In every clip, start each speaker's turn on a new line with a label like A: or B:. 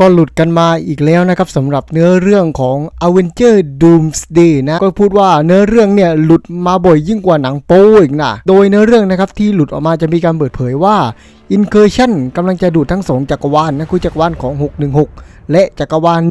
A: ก็หลุดกันมาอีกแล้วนะครับสำหรับเนื้อเรื่องของ Avenger Doomsday นะก็พูดว่าเนื้อเรื่องเนี่ยหลุดมาบ่อยยิ่งกว่าหนังโป้อีกนะโดยเนื้อเรื่องนะครับที่หลุดออกมาจะมีการเปิดเผยว่า Incursion กำลังจะดูดทั้งสองจักรวาลนะคือจักรวาลของ 616 และจักรวาล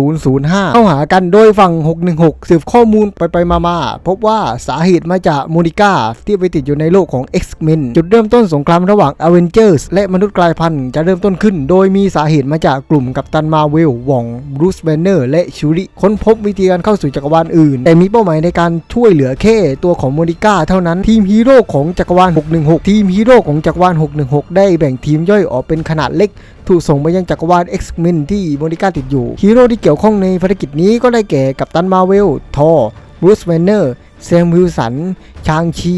A: 10005 เข้าหากันโดยฝั่ง 616 สืบข้อมูลไปไปมามาพบว่าสาเหตุมาจากโมนิก้าที่ไปติดอยู่ในโลกของ X-Men จุดเริ่มต้นสงครามระหว่าง Avengers และมนุษย์กลายพันธุ์จะเริ่มต้นขึ้น โดยมีสาเหตุมาจากกลุ่มกัปตันมาเวลวองบรูซแบนเนอร์และชูริค้นพบวิธีการเข้าสู่จักรวาลอื่น แต่มีเป้าหมายในการช่วยเหลือแค่ตัวของโมนิก้าเท่านั้นทีมฮีโร่ของจักรวาล 616 ทีมฮีโร่ของจักรวาล 616 ได้แบ่งทีมย่อยออกเป็นขนาดเล็กถูกส่งไปยังจักรวาล X-Men ที่โมนิก้าติดอยู่ ฮีโร่ที่เกี่ยวข้องในภารกิจนี้ก็ได้แก่กัปตันมาเวล ทอร์บรูซแวนเนอร์แซมวิลสัน ชางชี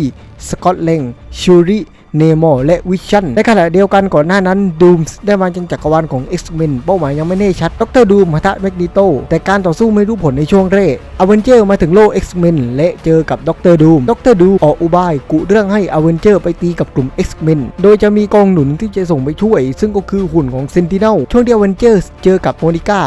A: สกอตเลง ชูริ เนโมและวิชั่นในขณะเดียวกันก่อนหน้านั้นดูมส์ได้มาจากจักรวาลของ X-Men เป้าหมายยังไม่แน่ชัดดรดูมปะทะแมกนิโตแต่การต่อสู้ไม่รู้ผลในช่วงแรกอเวนเจอร์มาถึงโลก X-Men และเจอกับดรดูมดรดูออกอุบายกุเรื่องให้อเวนเจอร์ไปตีกับกลุ่ม X-Men โดยจะมีกองหนุนที่จะส่งไปช่วย ซึ่งก็คือหุ่นของเซนติเนลช่วงที่อเวนเจอร์เจอกับโมนิก้า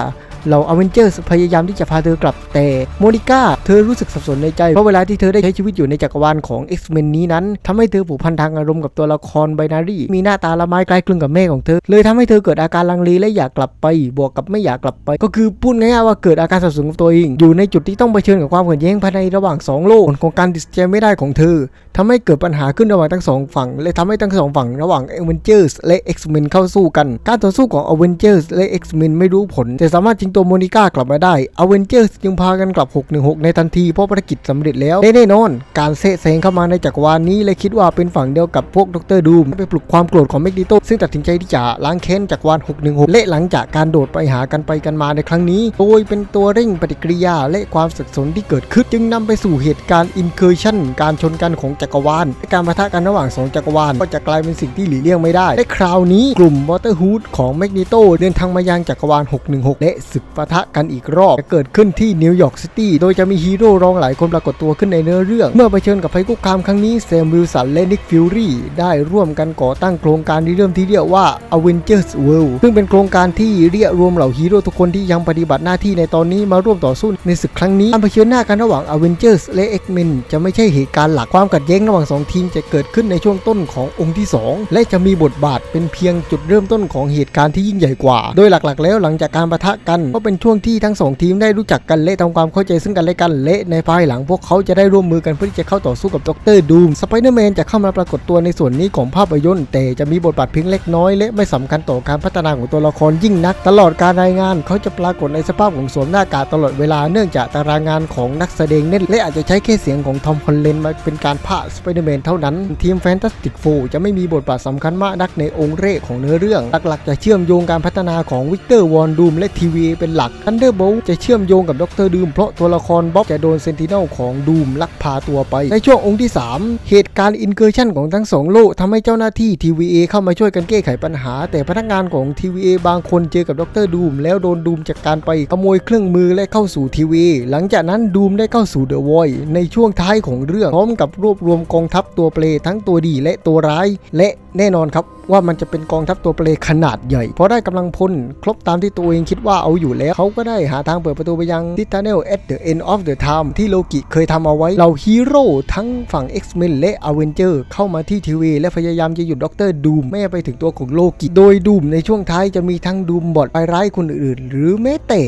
A: เราอเวนเจอร์พยายามที่จะพาเธอกลับแต่โมนิก้าเธอรู้สึกสับสนในใจ เพราะเวลาที่เธอได้ใช้ชีวิตอยู่ในจักรวาลของ X-Men นี้นั้นทำให้เธอผูกพันทางอารมณ์กับตัวละครไบนารีมีหน้าตาละไม้คล้ายคลึงกับแม่ของเธอ เลยทำให้เธอเกิดอาการลังเลและอยากกลับไป บวกกับไม่อยากกลับไป ก็คือพูดง่ายๆว่าเกิดอาการสับสนกับตัวเอง อยู่ในจุดที่ต้องเผชิญกับความขัดแย้งภายในระหว่างสองโลกของการดิสแจไม่ได้ของเธอทำให้เกิดปัญหาขึ้นระหว่างทั้งสองฝั่งและทำให้ทั้งสองฝั่งระหว่าง Avengers และ X-Men เข้าสู้กัน การต่อสู้ของ Avengers และ X-Men ไม่รู้ผลแต่สามารถจิงตัวโมนิก้ากลับมาได้ Avengers จึงพากันกลับ 616 ในทันทีเพราะภารกิจสำเร็จแล้วแน่นอน การเซะแซงเข้ามาในจักรวาลนี้และคิดว่าเป็นฝั่งเดียวกับพวกดรดูมไปปลุกความโกรธของเมกดิโตซึ่งตัดสินใจที่จะล้างแค้นจักรวาล 616 และหลังจากการโดดไปหากันไปกันมาในครั้งนี้ โดยเป็นตัวเร่งปฏิกิริยาและความสับสนที่เกิดขึ้นจึงนำไปสู่เหตุการณ์ incursion การชนกันของจักรวาลและการปะทะกันระหว่างสองจักรวาลก็จะกลายเป็นสิ่งที่หลีกเลี่ยงไม่ได้และคราวนี้กลุ่มวอเตอร์ฮูดของแมกนิโตเดินทางมายังจักรวาล 616 และศึกปะทะกันอีกรอบ จะเกิดขึ้นที่นิวยอร์กซิตี้ โดยจะมีฮีโร่รองหลายคนปรากฏตัวขึ้นในเนื้อเรื่อง เมื่อไปเชิญกับภัยคุกคามครั้งนี้แซมวิลสันและนิกฟิวรี่ได้ร่วมกันก่อตั้งโครงการที่เริ่มที่เรียกว่า Avengers World ซึ่งเป็นโครงการที่เรียกรวมเหล่าฮีโร่ทุกคนที่ยังปฏิบัติหน้าที่ในตอนนี้มาร่วมต่อสู้ในศึกครั้งนี้การเผชิญหน้ากันระหว่าง Avengers และ X-Men จะไม่ใช่เหตุการณ์หลักความขัดแย้งระหว่างสองทีมจะเกิดขึ้นในช่วงต้นขององค์ที่ 2 และจะมีบทบาทเป็นเพียงจุดเริ่มต้นของเหตุการณ์ที่ยิ่งใหญ่กว่า โดยหลักๆ แล้วหลังจากการปะทะกันก็เป็นช่วงที่ทั้งสองทีมได้รู้จักกันและทำความเข้าใจซึ่งกันและกันและในภายหลังพวกเขาจะได้ร่วมมือกันเพื่อที่จะเข้าต่อสู้กับด็อกเตอร์ดูมสไปเดอร์แมนจะเข้ามาปรากฏตัวในส่วนนี้ของภาพยนตร์แต่จะมีบทบาทเพียงเล็กน้อยและไม่สำคัญต่อการพัฒนาของตัวละครยิ่งนัก ตลอดการรายงานเขาจะปรากฏในสภาพของสวมหน้ากากตลอดเวลาเนื่องจากตารางงานของนักแสดงเน้นและอาจจะใช้แค่เสียงของทอมฮอลเลนมาเป็นการพากสไปเดอร์แมนเท่านั้น ทีมแฟนตาสติกโฟจะไม่มีบทบาทสำคัญมากนักในองค์เรกของเนื้อเรื่อง หลักๆ จะเชื่อมโยงการพัฒนาของวิกเตอร์วอนดูมและทีวีเป็นหลักทันเดอร์โบลจะเชื่อมโยงกับด็อกเตอร์ดูมเพราะตัวละครบ๊อบจะโดนเซนติเนลของดูมลักพาตัวไป ในช่วงองค์ที่ 3 เหตุการณ์อินเกอร์ชันของทั้งสองโลกทำให้เจ้าหน้าที่ TVA เข้ามาช่วยกันแก้ไขปัญหา แต่พนักงานของ TVA บางคนเจอกับด็อกเตอร์ดูมแล้วโดนดูมจากการไปขโมยเครื่องมือและเข้าสู่ TVA หลังจากนั้นดูมได้เข้าสู่เดอะวอยในช่วงท้ายของเรื่องพร้อมกับรวบรวมกองทัพตัวเปลทั้งตัวดีและตัวร้าย และแน่นอนครับ ว่ามันจะเป็นกองทัพตัวเปลขนาดใหญ่พราะได้กำลังพลครบตามที่ตัวเองคิดว่าเอาอยู่แล้วเขาก็ได้หาทางเปิดประตูไปยังทิทาเนล at the end of the time ที่โลกิเคยทำเอาไว้เราฮีโร่ทั้งฝั่ง X-Men และ Avenger เข้ามาที่ทีวีและพยายามจะหยุดด็อกเตอร์ดูมไม่ไปถึงตัวของโลกิ โดยดูมในช่วงท้ายจะมีทั้งดูมบอดไปร้ายคนอื่น หรือแม้แต่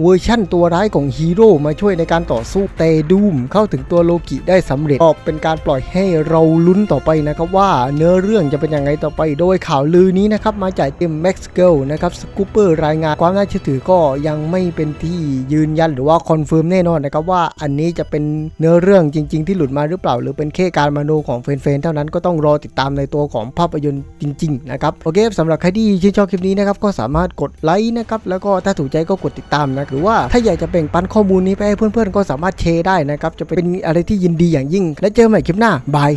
A: เวอร์ชั่นตัวร้ายของฮีโร่มาช่วยในการต่อสู้แต่ดูมเข้าถึงตัวโลกิได้สำเร็จก็เป็นการปล่อยให้เราลุ้นต่อไปนะครับว่าเนื้อเรื่องจะเป็นยังไงต่อไป โดยข่าวลือนี้นะครับมาจากเอ็มแม็กซ์เกิลนะครับสกูเปอร์รายงานความน่าเชื่อถือก็ยังไม่เป็นที่ยืนยันหรือว่าคอนเฟิร์มแน่นอนนะครับว่าอันนี้จะเป็นเนื้อเรื่องจริง ๆ ที่หลุดมาหรือเปล่า หรือเป็นแค่การมโนของแฟนๆเท่านั้นก็ต้องรอติดตามในตัวของภาพยนตร์จริงๆนะครับโอเคสำหรับใครที่ชื่นชอบคลิปนี้นะครับก็สามารถกดไลค์นะครับแล้วก็ถ้าถูกใจก็กดติดตามนะหรือว่าถ้าอยากจะแบ่งปันข้อมูลนี้ไปให้เพื่อนๆก็สามารถแชร์ได้นะครับจะเป็นอะไรที่ยินดีอย่างยิ่ง และเจอกันใหม่คลิปหน้าบาย